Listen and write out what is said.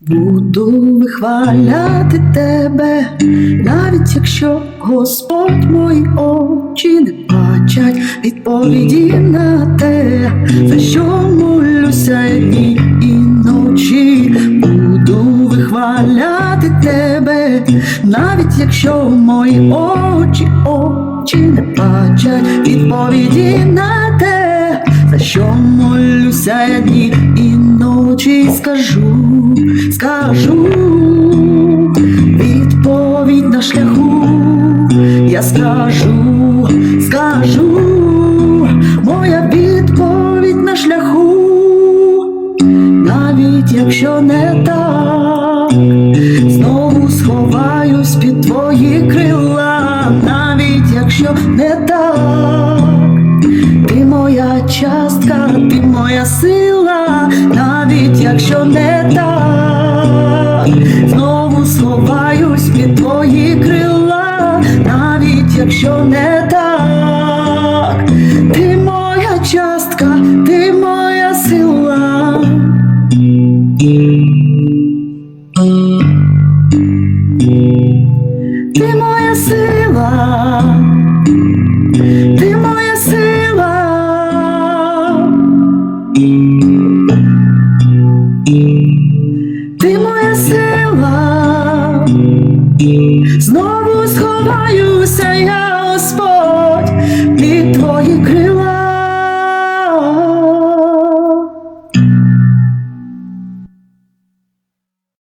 Буду вихваляти тебе, навіть якщо Господь мої очі не бачать відповіді на те, за що молюся дні і ночі. Буду вихваляти тебе, навіть якщо мої очі, очі не бачать відповіді на те, за що молюся дні і ночі скажу, скажу. Відповідь на шляху, я скажу, скажу, моя відповідь на шляху, навіть якщо не так, знову сховаюсь під твої крила, навіть якщо не так. Ти моя частка, ти моя сила, навіть якщо не так, якщо не так, ти моя частка, ти моя сила. Ти моя сила. Ти моя сила. Ти моя сила. Знову сховаюся, я